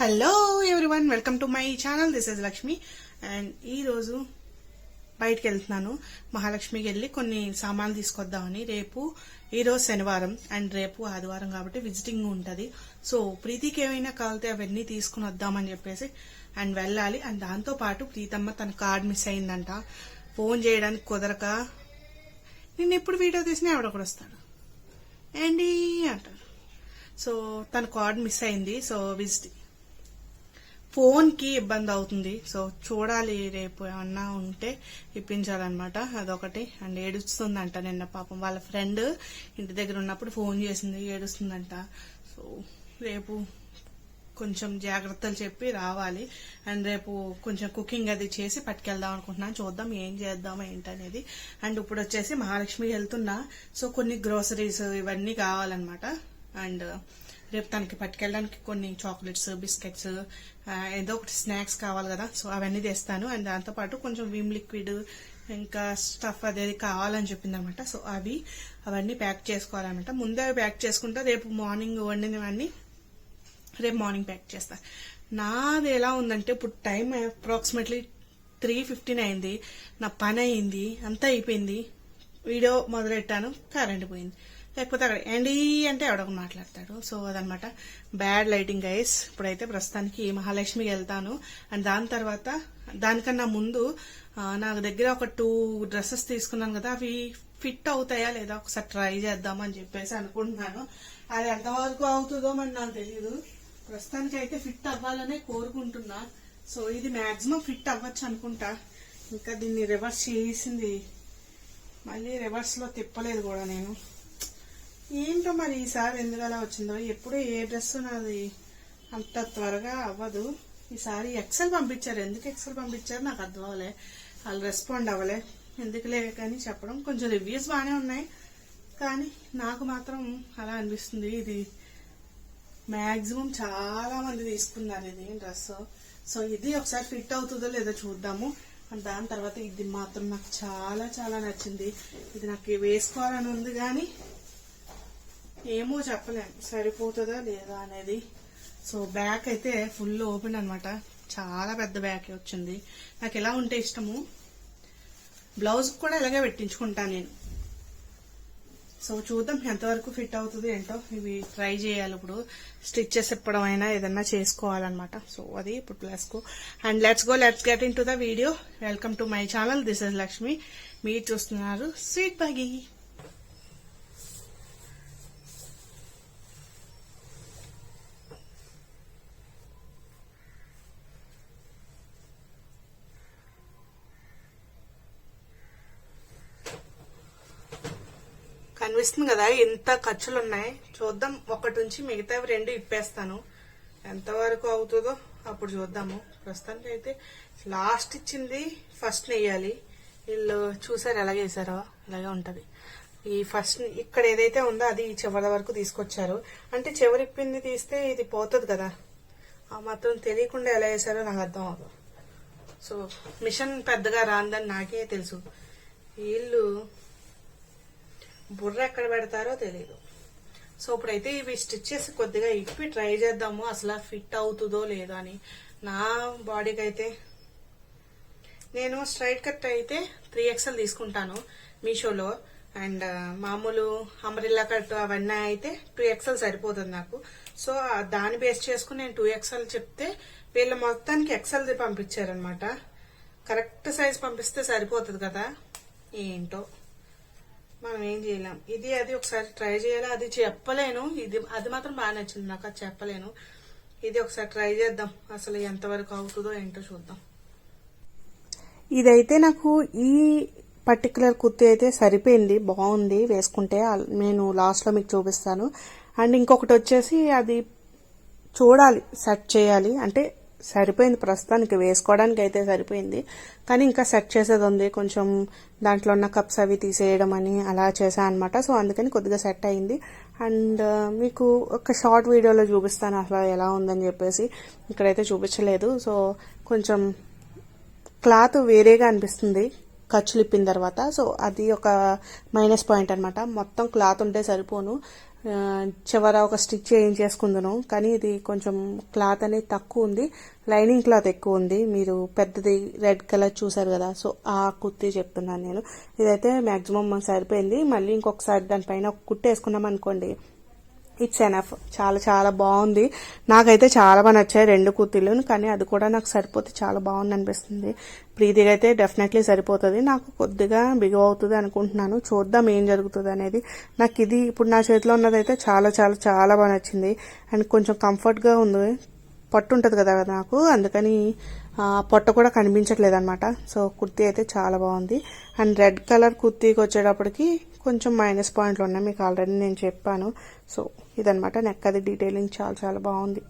Hello everyone welcome to my channel this is Lakshmi and ఈరోజు బయటికి వెళ్తున్నాను. మహాలక్ష్మికి వెళ్ళి కొన్ని సామాన్లు తీసుకొద్దామని. రేపు ఈరోజు శనివారం. అండ్ రేపు ఆదివారం కాబట్టి విజిటింగ్ ఉంటుంది. సో ప్రీతికి ఏమైనా కావాలితే అవన్నీ తీసుకుని వద్దామని చెప్పేసి అండ్ వెళ్ళాలి. అండ్ దాంతో పాటు ప్రీతమ్మ తన కార్డ్ మిస్ అయిందంట. ఫోన్ చేయడానికి కుదరక నేను ఎప్పుడు వీడియో తీసినా ఎవడో కూడా వస్తాడు. ఏంటి అంటారు. సో తన కార్డ్ మిస్ అయింది. సో విజిట్ ఫోన్కి ఇబ్బంది అవుతుంది. సో చూడాలి రేపు ఏమన్నా ఉంటే ఇప్పించాలన్నమాట. అదొకటి. అండ్ ఏడుస్తుందంట నిన్న పాపం వాళ్ళ ఫ్రెండ్ ఇంటి దగ్గర ఉన్నప్పుడు ఫోన్ చేసింది ఏడుస్తుందంట. సో రేపు కొంచెం జాగ్రత్తలు చెప్పి రావాలి. అండ్ రేపు కొంచెం కుకింగ్ అది చేసి పట్టుకెళ్దాం అనుకుంటున్నాను. చూద్దాం ఏం చేద్దాం ఏంటనేది. అండ్ ఇప్పుడు వచ్చేసి మహాలక్ష్మి వెళ్తున్నా. సో కొన్ని గ్రోసరీస్ ఇవన్నీ కావాలన్నమాట. అండ్ రేపు తనకి పట్టుకెళ్ళడానికి కొన్ని చాక్లెట్స్ బిస్కెట్స్ ఏదో ఒకటి స్నాక్స్ కావాలి కదా. సో అవన్నీ తెస్తాను. అండ్ దాంతోపాటు కొంచెం విమ్ లిక్విడ్ ఇంకా స్టఫ్ అదేది కావాలని చెప్పింది అనమాట సో అవి అవన్నీ ప్యాక్ చేసుకోవాలన్నమాట ముందే అవి ప్యాక్ చేసుకుంటా రేపు మార్నింగ్ వండినవన్నీ రేపు మార్నింగ్ ప్యాక్ చేస్తా. నాది ఎలా ఉందంటే ఇప్పుడు టైం అప్రాక్సిమేట్లీ త్రీ ఫిఫ్టీన్ అయింది. నా పని అయింది. అంతా అయిపోయింది. వీడియో మొదలెట్టాను. కరెంట్ పోయింది. లేకపోతే అక్కడ ఎండి అంటే ఎవడొక మాట్లాడతాడు. సో అదనమాట. బ్యాడ్ లైటింగ్ గైస్ ఇప్పుడైతే ప్రస్తుతానికి మహాలక్ష్మికి వెళ్తాను. అండ్ దాని తర్వాత దానికన్నా ముందు నాకు దగ్గర ఒక టూ డ్రెస్సెస్ తీసుకున్నాను కదా అవి ఫిట్ అవుతాయా లేదా ఒకసారి ట్రై చేద్దామని చెప్పేసి అనుకుంటున్నాను. అది ఎంతవరకు అవుతుందో మరి నాకు తెలియదు ప్రస్తుతానికి అయితే ఫిట్ అవ్వాలనే కోరుకుంటున్నా. సో ఇది మాక్సిమం ఫిట్ అవ్వచ్చు అనుకుంటా. ఇంకా దీన్ని రివర్స్ చేసింది. మళ్ళీ రివర్స్లో తిప్పలేదు కూడా నేను. ఏంటో మరి ఈసారి ఎందుకు అలా వచ్చిందో? ఎప్పుడు ఏ డ్రెస్ నాది అంత త్వరగా అవ్వదు. ఈసారి ఎక్సెల్ పంపించారు. ఎందుకు ఎక్సెల్ పంపించారు? నాకు అర్థం అవ్వలే. వాళ్ళు రెస్పాండ్ అవ్వలే. ఎందుకులే కానీ చెప్పడం కొంచెం రివ్యూస్ బాగానే ఉన్నాయి. కానీ నాకు మాత్రం అలా అనిపిస్తుంది. ఇది మ్యాక్సిమం చాలా మంది తీసుకున్నారు ఇది డ్రెస్ సో ఇది ఒకసారి ఫిట్ అవుతుందో లేదో చూద్దాము. అండ్ దాని తర్వాత ఇది మాత్రం నాకు చాలా చాలా నచ్చింది. ఇది నాకు వేసుకోవాలని ఉంది కానీ ఏమో చెప్పలేం. సరిపోతుందా లేదా అనేది. సో బ్యాక్ అయితే ఫుల్ ఓపెన్ అనమాట చాలా పెద్ద బ్యాక్ వచ్చింది. నాకు ఎలా ఉంటే ఇష్టము? బ్లౌజ్ కూడా ఇలాగే పెట్టించుకుంటాను నేను. సో చూద్దాం ఎంతవరకు ఫిట్ అవుతుంది ఏంటో. ఇవి ట్రై చేయాలి ఇప్పుడు. స్టిచ్చెస్ ఇప్పడం అయినా ఏదన్నా చేసుకోవాలన్నమాట. సో అది ఇప్పుడు ప్లస్కు. And let's go let's get in to the video welcome to my channel this is Lakshmi మీరు చూస్తున్నారు స్వీట్ బాగీ కనిపిస్తుంది కదా ఎంత ఖర్చులు ఉన్నాయి చూద్దాం ఒకటి నుంచి మిగతావి రెండు ఇప్పేస్తాను. ఎంతవరకు అవుతుందో అప్పుడు చూద్దాము. ప్రస్తుతానికి అయితే లాస్ట్ ఇచ్చింది ఫస్ట్ నెయ్యాలి. వీళ్ళు చూసారు ఎలాగే వేసారో అలాగే ఉంటుంది. ఈ ఫస్ట్ ఇక్కడ ఏదైతే ఉందో అది చివరి వరకు తీసుకొచ్చారు. అంటే చివరి ఇప్పింది తీస్తే ఇది పోతుంది కదా. ఆ మాత్రం తెలియకుండా ఎలా వేసారో నాకు అర్థం అవ్వదు. సో మిషన్ పెద్దగా రాందని నాకే తెలుసు. వీళ్ళు బుర్ర ఎక్కడ పెడతారో తెలియదు సో ఇప్పుడైతే ఇవి స్టిచ్ చేసి కొద్దిగా ఇప్పి ట్రై చేద్దాము అసలు ఫిట్ అవుతుందో లేదో అని. నా బాడీకి అయితే నేను స్ట్రైట్ కట్ అయితే త్రీ ఎక్స్ఎల్ తీసుకుంటాను మీషోలో. అండ్ మామూలు అమరిల్లా కట్ అవన్నీ అయితే టూ ఎక్స్ఎల్ సరిపోతుంది నాకు. సో దాన్ని బేస్ చేసుకుని నేను టూ ఎక్స్ఎల్ చెప్తే వీళ్ళ మొత్తానికి ఎక్స్ఎల్ది పంపించారనమాట కరెక్ట్ సైజ్ పంపిస్తే సరిపోతుంది కదా? ఏంటో. మనం ఏం చేయలేం. ఇది అది ఒకసారి ట్రై చేయాలి? అది చెప్పలేను. ఇది అది మాత్రం బాగా నచ్చింది. నాకు అది చెప్పలేను. ఇది ఒకసారి ట్రై చేద్దాం. అసలు ఎంతవరకు అవుతుందో ఏంటో చూద్దాం. ఇదైతే నాకు ఈ పర్టికులర్ కుర్తి అయితే సరిపోయింది. బాగుంది. వేసుకుంటే నేను లాస్ట్లో మీకు చూపిస్తాను. అండ్ ఇంకొకటి వచ్చేసి అది చూడాలి. సెట్ చేయాలి. అంటే సరిపోయింది. ప్రస్తుతానికి వేసుకోవడానికి అయితే సరిపోయింది. కానీ ఇంకా సెట్ చేసేది ఉంది కొంచెం దాంట్లో ఉన్న కప్స్ అవి తీసేయడం అని అలా చేశాను అనమాట సో అందుకని కొద్దిగా సెట్ అయింది. అండ్ మీకు ఒక షార్ట్ వీడియోలో చూపిస్తాను అసలు ఎలా ఉందని చెప్పేసి. ఇక్కడైతే చూపించలేదు. సో కొంచెం క్లాత్ వేరేగా అనిపిస్తుంది. ఖర్చులు ఇప్పిన తర్వాత సో అది ఒక మైనస్ పాయింట్ అనమాట మొత్తం క్లాత్ ఉంటే సరిపోను. చివర ఒక స్టిచ్ చేయించేసుకుందును. కానీ ఇది కొంచెం క్లాత్ అనేది తక్కువ ఉంది. లైనింగ్ క్లాత్ ఎక్కువ ఉంది. మీరు పెద్దది రెడ్ కలర్ చూసారు కదా సో ఆ కుర్తీ చెప్తున్నాను నేను. ఇదైతే మాక్సిమం సరిపోయింది. మళ్ళీ ఇంకొకసారి దానిపైన ఒక కుట్టి వేసుకున్నాం అనుకోండి ఇట్స్ ఎనఫ్ చాలా చాలా బాగుంది. నాకైతే చాలా బాగా నచ్చాయి రెండు కుర్తీలు కానీ అది కూడా నాకు సరిపోతే చాలా బాగుంది అనిపిస్తుంది. ప్రీతిగా అయితే డెఫినెట్లీ సరిపోతుంది. నాకు కొద్దిగా బిగవ అవుతుంది అనుకుంటున్నాను. చూద్దాం ఏం జరుగుతుంది అనేది. నాకు ఇది ఇప్పుడు నా చేతిలో ఉన్నదైతే చాలా చాలా చాలా బాగా నచ్చింది. అండ్ కొంచెం కంఫర్ట్గా ఉంది. పట్టు ఉంటుంది కదా నాకు. అందుకని పొట్ట కూడా కనిపించట్లేదు అనమాట సో కుర్తీ అయితే చాలా బాగుంది. అండ్ రెడ్ కలర్ కుర్తీకి వచ్చేటప్పటికి కొంచెం మైనస్ పాయింట్లు ఉన్నాయి. మీకు ఆల్రెడీ నేను చెప్పాను. సో ఇదనమాట నెక్ అది డీటెయిలింగ్ చాలా చాలా బాగుంది.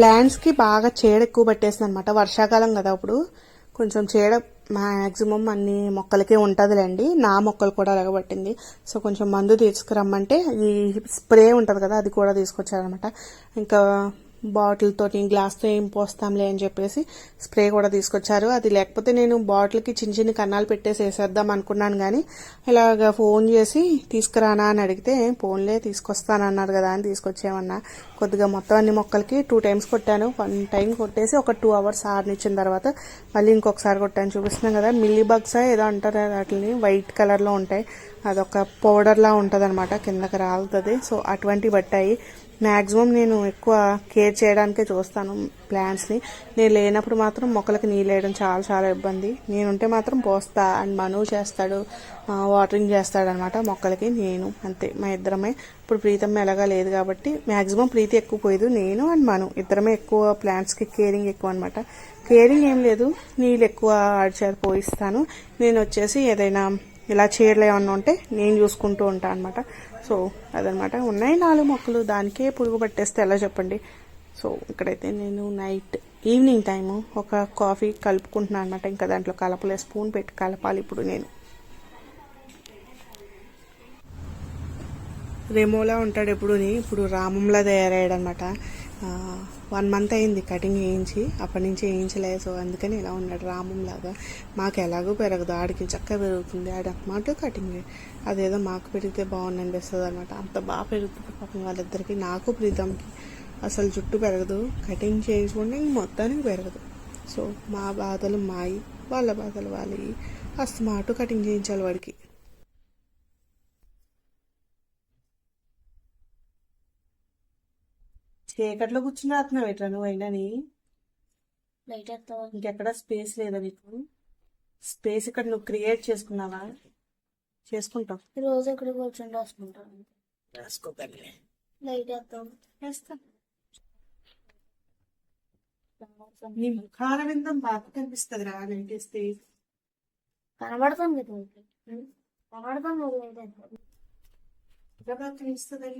ప్లాంట్స్కి బాగా చీడ ఎక్కువ పట్టేసింది అనమాట వర్షాకాలం కదా ఇప్పుడు కొంచెం చీడ మ్యాక్సిమం అన్ని మొక్కలకే ఉంటుందిలేండి. నా మొక్కలు కూడా అలాగ పట్టింది. సో కొంచెం మందు తీసుకురమ్మంటే ఈ స్ప్రే ఉంటుంది కదా అది కూడా తీసుకొచ్చారనమాట ఇంకా బాటిల్ తోటి గ్లాస్తో ఏం పోస్తాంలే అని చెప్పేసి స్ప్రే కూడా తీసుకొచ్చారు. అది లేకపోతే నేను బాటిల్కి చిన్న చిన్న కన్నాలు పెట్టేసి వేసేద్దాం అనుకున్నాను కానీ ఇలాగ ఫోన్ చేసి తీసుకురానా అని అడిగితే ఫోన్లే తీసుకొస్తానన్నారు కదా అని తీసుకొచ్చేమన్నా కొద్దిగా మొత్తం అన్ని మొక్కలకి టూ టైమ్స్ కొట్టాను. వన్ టైం కొట్టేసి ఒక టూ అవర్స్ ఆరనిచ్చిన తర్వాత మళ్ళీ ఇంకొకసారి కొట్టాను. చూపిస్తున్నాం కదా మిల్లీ బగ్స్ ఏదో అంటారు వాటిని వైట్ కలర్లో ఉంటాయి. అదొక పౌడర్లా ఉంటుంది అనమాట కిందకి రాలుతుంది. సో అటువంటివి పట్టాయి. మ్యాక్సిమం నేను ఎక్కువ కేర్ చేయడానికే చూస్తాను ప్లాంట్స్ని నేను లేనప్పుడు మాత్రం మొక్కలకి నీళ్ళు వేయడం చాలా చాలా ఇబ్బంది. నేనుంటే మాత్రం పోస్తా అండ్ మను చేస్తాడు వాటరింగ్ చేస్తాడు అనమాట మొక్కలకి నేను. అంతే మా ఇద్దరమే. ఇప్పుడు ప్రీతమ్మ ఎలాగా లేదు కాబట్టి మ్యాక్సిమం ప్రీతి ఎక్కువ పోయేది నేను అండ్ మను. ఇద్దరమే ఎక్కువ ప్లాంట్స్కి కేరింగ్ ఎక్కువ అనమాట. కేరింగ్ ఏం లేదు నీళ్ళు ఎక్కువ ఆడిచారు పోయిస్తాను. నేను వచ్చేసి ఏదైనా ఇలా చీరలు ఏమన్నా ఉంటే నేను చూసుకుంటూ ఉంటాను అనమాట. సో అదనమాట. ఉన్నాయి నాలుగు మొక్కలు. దానికే పురుగు పట్టేస్తే ఎలా చెప్పండి? సో ఇక్కడైతే నేను నైట్ ఈవినింగ్ టైము ఒక కాఫీ కలుపుకుంటున్నాను అనమాట ఇంకా దాంట్లో కలపలే. స్పూన్ పెట్టి కలపాలి ఇప్పుడు నేను. రెమోలా ఉంటాడు ఎప్పుడుని. ఇప్పుడు రామంలా తయారయ్యాడనమాట వన్ మంత్ అయింది కటింగ్ వేయించి అప్పటి నుంచి వేయించలేదు సో అందుకని ఇలా ఉన్నాడు రామంలాగా మాకు ఎలాగో పెరగదు. ఆడికి చక్కగా పెరుగుతుంది. ఆడ మాట కటింగ్. అదేదో మాకు పెరిగితే బాగుంది అనిపిస్తుంది అనమాట అంత బాగా పెరుగుతుంది పాపం వాళ్ళిద్దరికి. నాకు ప్రీతంకి అసలు జుట్టు పెరగదు. కటింగ్ చేయించుకుంటే ఇంక మొత్తానికి పెరగదు. సో మా బాధలు మాయి. వాళ్ళ బాధలు వాళ్ళవి అస్తమాటు కటింగ్ చేయించాలి వాడికి. చీకట్లో కూర్చుని రాస్తున్నావు ఎట్లా నువ్వు అయినని లైట్ ఇంకెక్కడ స్పేస్ లేదా నీకు? స్పేస్ ఇక్కడ నువ్వు క్రియేట్ చేసుకున్నావా? చేసుకుంటావు. రోజు ఇక్కడ కూర్చొని రాసుకుంటాను రాసుకోగలే లైట్ వేస్తాం వేస్తా నీ ముఖాల విందం బాగా కనిపిస్తుంది రా నెంటేస్తే కనబడతాం కదా. కనబడతాం కదా కనిపిస్తుంది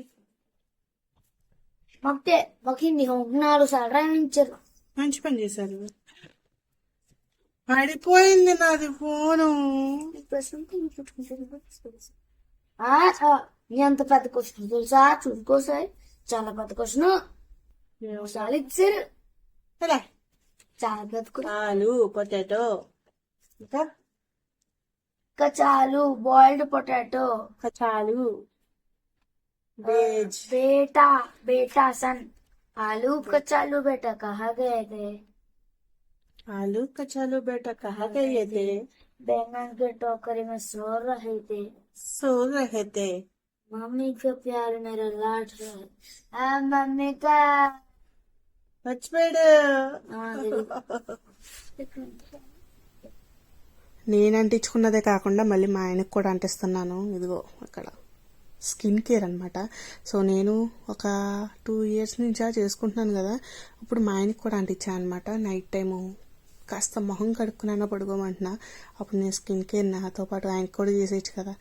మాకు మాకు ఇన్ని నాలుగు సార్లు రాయించారు మంచి పని చేశారు. పడిపోయింది నాది ఫోను. అంత పెద్ద క్వశ్చన్ తెలుసా? చూసుకోసారి చాలా పెద్ద క్వశ్చన్ ఒకసారి ఇచ్చారు. చాలా బతుకు ఆలు పొటాటో. ఇంకా? కచాలు బాయిల్డ్ పొటాటో కచాలు वेज बेटा बेटा सन आलू कचालू बेटा कहाँ गए थे आलू कचालू बेटा कहाँ गए थे बैंगन के टोकरी में सो रहे थे सो रहे थे मम्मी के प्यार मेरा लाड रहे आ मम्मी का మర్చిపోయాడు हाँ, देखो। నేను అంటించుకున్నదే కాకుండా మళ్ళీ మా ఆయనకు కూడా అంటిస్తున్నాను ఇదిగో అక్కడ స్కిన్ కేర్ అనమాట సో నేను ఒక టూ ఇయర్స్ నుంచా చేసుకుంటున్నాను కదా. ఇప్పుడు మా ఆయనకి కూడా అంటించాను అనమాట నైట్ టైము కాస్త మొహం కడుక్కున్నా పడుకోమంటున్నా. అప్పుడు నేను స్కిన్ కేర్ నాతో పాటు ఆయనకు కూడా చేసేయచ్చు కదా.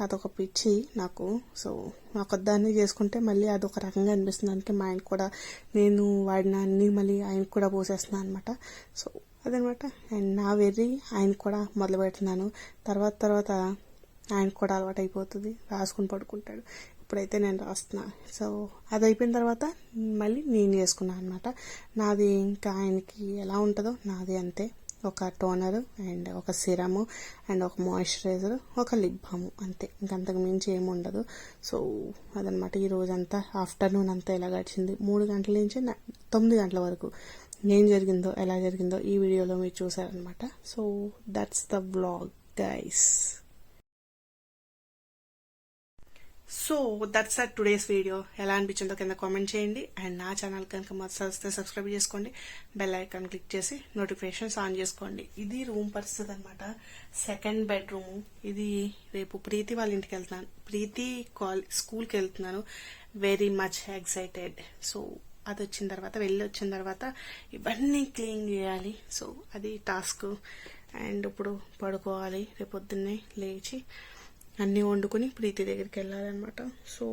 అదొక పిచ్చి నాకు. సో నాకు దాన్ని చేసుకుంటే మళ్ళీ అదొక రకంగా అనిపిస్తుంది. అందుకే మా ఆయన కూడా నేను వాడిన అన్ని మళ్ళీ ఆయనకు కూడా పోసేస్తున్నాను అనమాట సో అదనమాట అండ్ నా వెర్రి ఆయన కూడా మొదలు పెడుతున్నాను తర్వాత తర్వాత ఆయన కూడా అలవాటు అయిపోతుంది రాసుకుని పడుకుంటాడు. ఇప్పుడైతే నేను రాస్తున్నా. సో అది అయిపోయిన తర్వాత మళ్ళీ నేను చేసుకున్నాను అనమాట నాది ఇంకా ఆయనకి ఎలా ఉంటుందో నాది అంతే. ఒక టోనర్ అండ్ ఒక సిరము అండ్ ఒక మాయిశ్చరైజర్ ఒక లిప్ బాము అంతే. ఇంకంతకు మించి ఏమి ఉండదు. సో అదనమాట ఈ రోజంతా ఆఫ్టర్నూన్ అంతా ఎలా గడిచింది? మూడు గంటల నుంచి తొమ్మిది గంటల వరకు ఏం జరిగిందో ఎలా జరిగిందో ఈ వీడియోలో మీరు చూసారనమాట so that's the vlog guys so that's it today's video ఎలా అనిపించిందో కింద కామెంట్ చేయండి. అండ్ నా ఛానల్ కనుక మొదటి వస్తే సబ్స్క్రైబ్ చేసుకోండి. బెల్ ఐకాన్ క్లిక్ చేసి నోటిఫికేషన్స్ ఆన్ చేసుకోండి. ఇది రూమ్ పరిస్థితి అనమాట సెకండ్ బెడ్రూమ్ ఇది రేపు ప్రీతి వాళ్ళ ఇంటికి వెళ్తున్నాను. ప్రీతి కాల్ స్కూల్కి వెళ్తున్నాను. వెరీ మచ్ ఎక్సైటెడ్ సో అది వచ్చిన తర్వాత వెళ్ళి వచ్చిన తర్వాత ఇవన్నీ క్లీన్ చేయాలి. సో అది టాస్క్ అండ్ ఇప్పుడు పడుకోవాలి. రేపు పొద్దున్నే లేచి అన్నీ వండుకొని ప్రీతి దగ్గరికి వెళ్ళాలన్నమాట. సో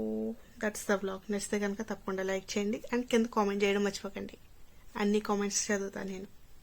దట్స్ ద బ్లాగ్ నచ్చితే కనుక తప్పకుండా లైక్ చేయండి. అండ్ కింద కామెంట్ చేయడం మర్చిపోకండి. అన్ని కామెంట్స్ చదువుతాను నేను.